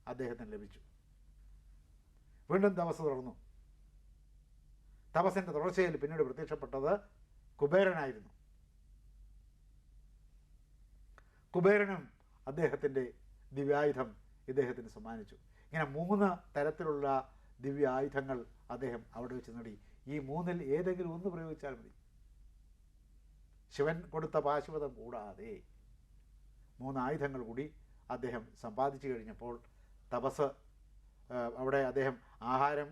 അദ്ദേഹത്തിന് ലഭിച്ചു. വീണ്ടും തപസ് തുടർന്നു. തപസ്സിന്റെ തുടർച്ചയിൽ പിന്നീട് പ്രത്യക്ഷപ്പെട്ടത് കുബേരനായിരുന്നു. കുബേരനും അദ്ദേഹത്തിന്റെ ദിവ്യായുധം ഇദ്ദേഹത്തിന് സമ്മാനിച്ചു. ഇങ്ങനെ മൂന്ന് തരത്തിലുള്ള ദിവ്യായുധങ്ങൾ അദ്ദേഹം അവിടെ വെച്ച് നേടി. ഈ മൂന്നിൽ ഏതെങ്കിലും ഒന്ന് പ്രയോഗിച്ചാൽ മതി. ശിവൻ കൊടുത്ത പാശുപതം കൂടാതെ മൂന്ന് ആയുധങ്ങൾ കൂടി അദ്ദേഹം സമ്പാദിച്ചു കഴിഞ്ഞപ്പോൾ തപസ് അവിടെ അദ്ദേഹം ആഹാരം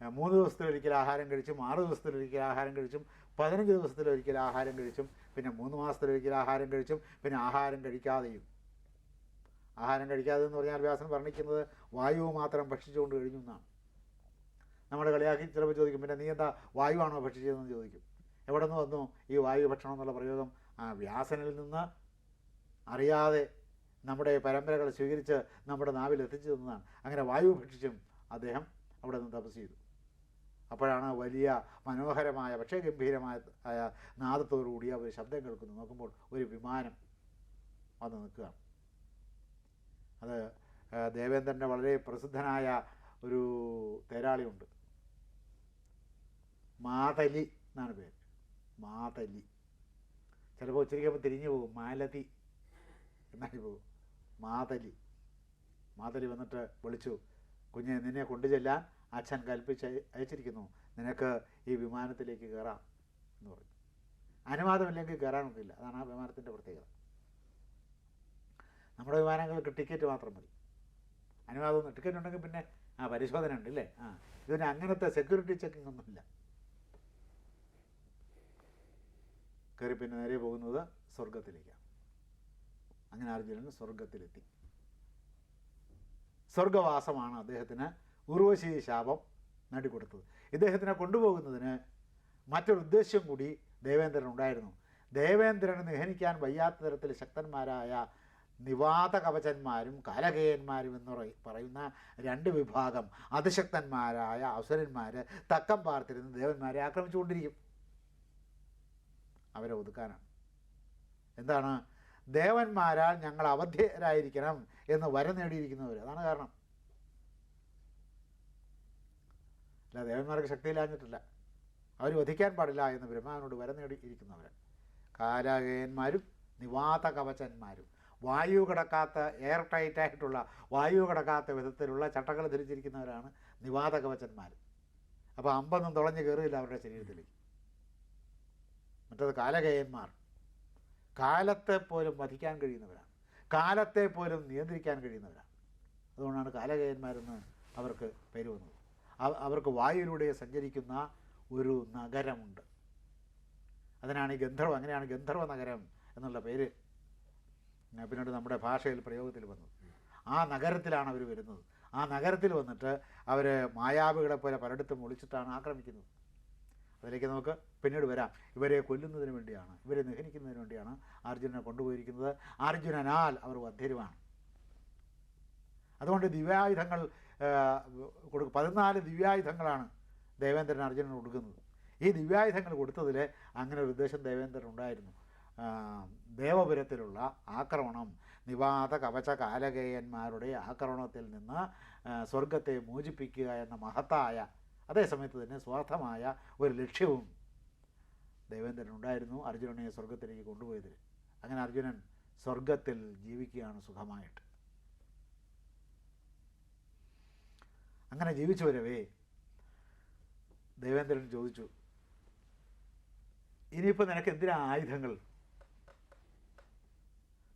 മൂന്ന് ദിവസത്തിലൊരിക്കൽ ആഹാരം കഴിച്ചും ആറ് ദിവസത്തിലൊരിക്കൽ ആഹാരം കഴിച്ചും പതിനഞ്ച് ദിവസത്തിലൊരിക്കൽ ആഹാരം കഴിച്ചും പിന്നെ മൂന്ന് മാസത്തിലൊരിക്കൽ ആഹാരം കഴിച്ചും പിന്നെ ആഹാരം കഴിക്കാതെയും. ആഹാരം കഴിക്കാതെ എന്ന് പറഞ്ഞാൽ വ്യാസൻ വർണിക്കുന്നത് വായു മാത്രം ഭക്ഷിച്ചുകൊണ്ട് കഴിഞ്ഞു എന്നാണ്. നമ്മൾ കളിയാക്കി ചിലപ്പോൾ ചോദിക്കും പിന്നെ നീ എന്താ വായുവാണോ ഭക്ഷിച്ചതെന്ന് ചോദിക്കും? എവിടെ നിന്ന് വന്നു ഈ വായു ഭക്ഷണം എന്നുള്ള പ്രയോഗം? ആ വ്യാസനിൽ നിന്ന് അറിയാതെ നമ്മുടെ പരമ്പരകൾ സ്വീകരിച്ച് നമ്മുടെ നാവിൽ എത്തിച്ചു തന്നതാണ്. അങ്ങനെ വായു ഭക്ഷിച്ചും അദ്ദേഹം അവിടെ നിന്ന് തപസ് ചെയ്തു. അപ്പോഴാണ് വലിയ മനോഹരമായ പക്ഷേ ഗംഭീരമായ ആയ നാദത്തോടുകൂടി അവർ ശബ്ദം കേൾക്കുന്നു നോക്കുമ്പോൾ ഒരു വിമാനം വന്ന് നിൽക്കുകയാണ്. അത് ദേവേന്ദ്രന്റെ വളരെ പ്രസിദ്ധനായ ഒരു തേരാളിയുണ്ട്. മാതലി എന്നാണ് പേര്. മാതലി. ചിലപ്പോൾ ഉച്ചരിക്കുമ്പോൾ തിരിഞ്ഞു പോകും. മാലതി എന്നായി പോകും. മാതലി. മാതലി വന്നിട്ട് വിളിച്ചു കുഞ്ഞെ നിന്നെ കൊണ്ടുചെല്ലാൻ അച്ഛൻ കൽപ്പിച്ച് അയ- അയച്ചിരിക്കുന്നു. നിനക്ക് ഈ വിമാനത്തിലേക്ക് കയറാം എന്ന് പറഞ്ഞു. അനുവാദമില്ലെങ്കിൽ കയറാനൊന്നുമില്ല അതാണ് ആ വിമാനത്തിന്റെ പ്രത്യേകത. നമ്മുടെ വിമാനങ്ങൾക്ക് ടിക്കറ്റ് മാത്രം മതി. അനുവാദം ടിക്കറ്റ് ഉണ്ടെങ്കിൽ പിന്നെ ആ പരിശോധന ഉണ്ട് അല്ലേ ആ ഇതിന് അങ്ങനത്തെ സെക്യൂരിറ്റി ചെക്കിംഗ് ഒന്നുമില്ല. കയറി പിന്നെ നേരെ പോകുന്നത് സ്വർഗത്തിലേക്കാണ് അങ്ങനെ അർജുനൻ സ്വർഗത്തിലെത്തി സ്വർഗവാസമാണ് അദ്ദേഹത്തിന് ഉർവശി ശാപം നേടിക്കൊടുത്തത്. ഇദ്ദേഹത്തിനെ കൊണ്ടുപോകുന്നതിന് മറ്റൊരു ഉദ്ദേശ്യം കൂടി ദേവേന്ദ്രൻ ഉണ്ടായിരുന്നു. ദേവേന്ദ്രന് നിഹനിക്കാൻ വയ്യാത്ത തരത്തിൽ ശക്തന്മാരായ നിവാത കവചന്മാരും കാലകേയന്മാരും എന്ന് പറയുന്ന രണ്ട് വിഭാഗം അതിശക്തന്മാരായ അസുരന്മാർ തക്കം പാർത്തിരുന്ന് ദേവന്മാരെ ആക്രമിച്ചുകൊണ്ടിരിക്കും. അവരെ ഒതുക്കാനാണ്. എന്താണ്? ദേവന്മാരാൽ ഞങ്ങൾ അവധ്യരായിരിക്കണം എന്ന് വരം നേടിയിരിക്കുന്നവർ അതാണ് കാരണം. അല്ല ദേവന്മാർക്ക് ശക്തിയില്ലാഞ്ഞിട്ടില്ല. അവർ വധിക്കാൻ പാടില്ല എന്ന് ബ്രഹ്മാവിനോട് വരം നേടിയിരിക്കുന്നവർ കാലകേയന്മാരും നിവാത കവചന്മാരും. വായു കിടക്കാത്ത എയർ ടൈറ്റ് ആയിട്ടുള്ള വായു കിടക്കാത്ത വിധത്തിലുള്ള ചട്ടകൾ ധരിച്ചിരിക്കുന്നവരാണ് നിവാത കവചന്മാർ അപ്പോൾ അമ്പൊന്നും തുളഞ്ഞു കയറില്ല അവരുടെ ശരീരത്തിലേക്ക്. മറ്റത് കാലകയന്മാർ കാലത്തെ പോലും വധിക്കാൻ കഴിയുന്നവരാണ്. കാലത്തെ പോലും നിയന്ത്രിക്കാൻ കഴിയുന്നവരാണ്. അതുകൊണ്ടാണ് കാലകയന്മാരെന്ന് അവർക്ക് പേര് വന്നത്. അവർക്ക് വായുവിലൂടെ സഞ്ചരിക്കുന്ന ഒരു നഗരമുണ്ട്. അതിനാണ് ഈ ഗന്ധർവ അങ്ങനെയാണ് ഗന്ധർവ നഗരം എന്നുള്ള പേര്. പിന്നീട് നമ്മുടെ ഭാഷയിൽ പ്രയോഗത്തിൽ വന്നത് ആ നഗരത്തിലാണ് അവർ വരുന്നത്. ആ നഗരത്തിൽ വന്നിട്ട് അവർ മായാവികളെ പോലെ പലയിടത്തും ഒളിച്ചിട്ടാണ് ആക്രമിക്കുന്നത്. അതിലേക്ക് നമുക്ക് പിന്നീട് വരാം. ഇവരെ കൊല്ലുന്നതിന് വേണ്ടിയാണ് ഇവരെ നിഹനിക്കുന്നതിന് വേണ്ടിയാണ് അർജുനനെ കൊണ്ടുപോയിരിക്കുന്നത്. അർജുനനാൽ അവർ വധ്യരുമാണ് അതുകൊണ്ട് ദിവ്യായുധങ്ങൾ പതിനാല് ദിവ്യായുധങ്ങളാണ് ദേവേന്ദ്രൻ അർജുനന് കൊടുക്കുന്നത്. ഈ ദിവ്യായുധങ്ങൾ കൊടുത്തതിൽ അങ്ങനെ ഒരു ഉദ്ദേശം ദേവേന്ദ്രൻ ഉണ്ടായിരുന്നു. ദേവപുരത്തിലുള്ള ആക്രമണം നിവാത കവച കാലകേയന്മാരുടെ ആക്രമണത്തിൽ നിന്ന് സ്വർഗത്തെ മോചിപ്പിക്കുക എന്ന മഹത്തായ അതേസമയത്ത് തന്നെ സ്വാർത്ഥമായ ഒരു ലക്ഷ്യവും ദേവേന്ദ്രൻ ഉണ്ടായിരുന്നു അർജുനനെ സ്വർഗത്തിലേക്ക് കൊണ്ടുപോയതിൽ അങ്ങനെ അർജുനൻ സ്വർഗത്തിൽ ജീവിക്കുകയാണ് സുഖമായിട്ട്. അങ്ങനെ ജീവിച്ചു വരവേ. ദേവേന്ദ്രൻ ചോദിച്ചു ഇനിയിപ്പോൾ നിനക്ക് എന്തിനാ ആയുധങ്ങൾ?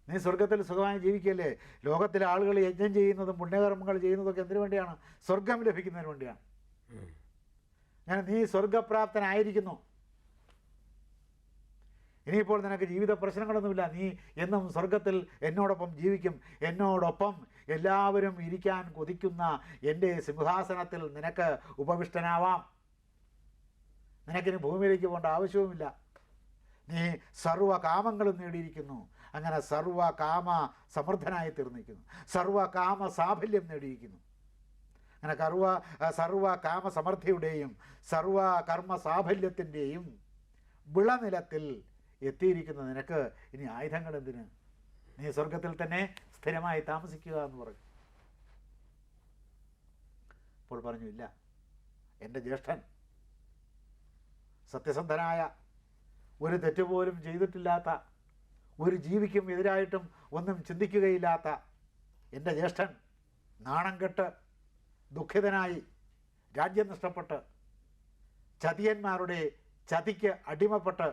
നീ സ്വർഗത്തിൽ സുഖമായി ജീവിക്കല്ലേ? ലോകത്തിലെ ആളുകൾ യജ്ഞം ചെയ്യുന്നതും പുണ്യകർമ്മങ്ങൾ ചെയ്യുന്നതൊക്കെ എന്തിനു വേണ്ടിയാണ്? സ്വർഗം ലഭിക്കുന്നതിന് വേണ്ടിയാണ്. ഞാൻ നീ സ്വർഗപ്രാപ്തനായിരിക്കുന്നു ഇനിയിപ്പോൾ നിനക്ക് ജീവിത പ്രശ്നങ്ങളൊന്നുമില്ല. നീ എന്നും സ്വർഗത്തിൽ എന്നോടൊപ്പം ജീവിക്കും. എന്നോടൊപ്പം എല്ലാവരും ഇരിക്കാൻ കൊതിക്കുന്ന എന്റെ സിംഹാസനത്തിൽ നിനക്ക് ഉപവിഷ്ടനാവാം. നിനക്കിനി ഭൂമിയിലേക്ക് പോകേണ്ട ആവശ്യവുമില്ല. നീ സർവകാമങ്ങളും നേടിയിരിക്കുന്നു. അങ്ങനെ സർവകാമ കാമ സമൃദ്ധനായി തീർന്നിരിക്കുന്നു. സർവകാമ കാമ സാഫല്യം നേടിയിരിക്കുന്നു. അങ്ങനെ കർവ സർവ കാമസമൃദ്ധിയുടെയും സർവകർമ്മ സാഫല്യത്തിന്റെയും വിളനിലത്തിൽ എത്തിയിരിക്കുന്ന. നിനക്ക് ഇനി ആയുധങ്ങൾ എന്തിന് നീ സ്വർഗത്തിൽ തന്നെ സ്ഥിരമായി താമസിക്കുക എന്ന് പറഞ്ഞു. അപ്പോൾ പറഞ്ഞു ഇല്ല. എന്റെ ജ്യേഷ്ഠൻ സത്യസന്ധനായ ഒരു തെറ്റുപോലും ചെയ്തിട്ടില്ലാത്ത ഒരു ജീവിക്കും എതിരായിട്ടും ഒന്നും ചിന്തിക്കുകയില്ലാത്ത എന്റെ ജ്യേഷ്ഠൻ നാണം കെട്ട് ദുഃഖിതനായി രാജ്യം നഷ്ടപ്പെട്ട് ചതിയന്മാരുടെ ചതിക്ക് അടിമപ്പെട്ട്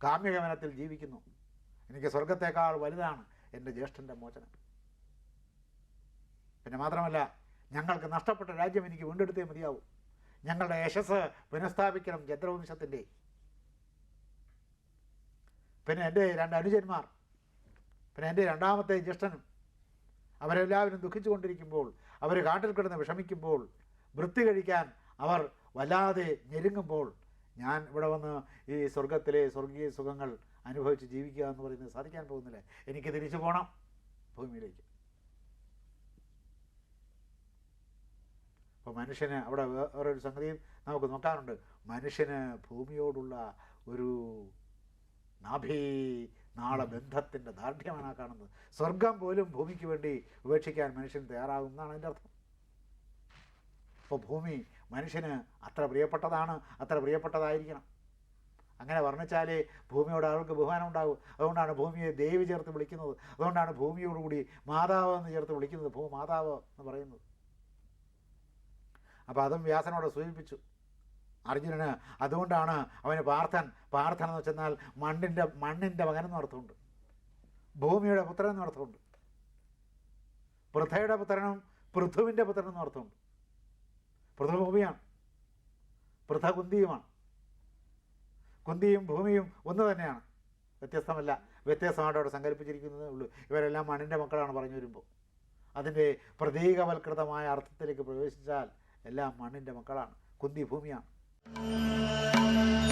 കാമ്യഗമനത്തിൽ ജീവിക്കുന്നു. എനിക്ക് സ്വർഗത്തേക്കാൾ വലുതാണ് എന്റെ ജ്യേഷ്ഠന്റെ മോചനം. പിന്നെ മാത്രമല്ല ഞങ്ങൾക്ക് നഷ്ടപ്പെട്ട രാജ്യം എനിക്ക് വീണ്ടെടുത്തേ മതിയാവും. ഞങ്ങളുടെ യശസ് പുനഃസ്ഥാപിക്കണം ചന്ദ്രവംശത്തിന്റെ പിന്നെ എന്റെ രണ്ട് അനുജന്മാർ പിന്നെ എന്റെ രണ്ടാമത്തെ ജ്യേഷ്ഠനും അവരെല്ലാവരും ദുഃഖിച്ചുകൊണ്ടിരിക്കുമ്പോൾ അവർ കാട്ടിൽ കിടന്ന് വിഷമിക്കുമ്പോൾ വൃത്തി കഴിക്കാൻ അവർ വല്ലാതെ ഞെരുങ്ങുമ്പോൾ ഞാൻ ഇവിടെ വന്ന് ഈ സ്വർഗത്തിലെ സ്വർഗീയ സുഖങ്ങൾ അനുഭവിച്ച് ജീവിക്കുക എന്ന് പറയുന്നത് സാധിക്കാൻ പോകുന്നില്ല? എനിക്ക് തിരിച്ചു പോകണം ഭൂമിയിലേക്ക്. അപ്പോൾ മനുഷ്യന് അവിടെ വേറൊരു സംഗതിയും നമുക്ക് നോക്കാറുണ്ട് മനുഷ്യന് ഭൂമിയോടുള്ള ഒരു നാഭി നാളെ ബന്ധത്തിന്റെ ദാർഢ്യമാണ് കാണുന്നത്. സ്വർഗം പോലും ഭൂമിക്ക് വേണ്ടി ഉപേക്ഷിക്കാൻ മനുഷ്യൻ തയ്യാറാകും എന്നാണ് അതിന്റെ അർത്ഥം. അപ്പോൾ ഭൂമി മനുഷ്യന് അത്ര പ്രിയപ്പെട്ടതാണ് അത്ര പ്രിയപ്പെട്ടതായിരിക്കണം. അങ്ങനെ വർണിച്ചാലേ ഭൂമിയോട് അവർക്ക് ബഹുമാനം ഉണ്ടാകും. അതുകൊണ്ടാണ് ഭൂമിയെ ദേവി ചേർത്ത് വിളിക്കുന്നത്. അതുകൊണ്ടാണ് ഭൂമിയോടുകൂടി മാതാവ് എന്ന് ചേർത്ത് വിളിക്കുന്നത്. ഭൂമാതാവ് എന്ന് പറയുന്നത്. അപ്പോൾ അതും വ്യാസനോട് സൂചിപ്പിച്ചു. അർജുനന് അതുകൊണ്ടാണ് അവന് പാർത്ഥൻ പാർത്ഥൻ എന്ന് വെച്ചെന്നാൽ മണ്ണിന്റെ മണ്ണിന്റെ മകൻ എന്ന് അർത്ഥമുണ്ട്. ഭൂമിയുടെ പുത്രൻ എന്ന് അർത്ഥമുണ്ട്. പൃഥയുടെ പുത്രനും പൃഥുവിന്റെ പുത്രൻ എന്ന് അർത്ഥമുണ്ട്. പൃഥു ഭൂമിയാണ് പൃഥ കുന്തിയുമാണ്. കുന്തിയും ഭൂമിയും ഒന്ന് തന്നെയാണ്. വ്യത്യസ്തമല്ല. വ്യത്യസ്തമായിട്ട് അവിടെ സങ്കല്പിച്ചിരിക്കുന്നതേ ഉള്ളൂ. ഇവരെല്ലാം മണ്ണിന്റെ മക്കളാണ് പറഞ്ഞു വരുമ്പോൾ. അതിന്റെ പ്രതീകവൽകൃതമായ അർത്ഥത്തിലേക്ക് പ്രവേശിച്ചാൽ എല്ലാം മണ്ണിന്റെ മക്കളാണ്. കുന്തി ഭൂമിയാണ്.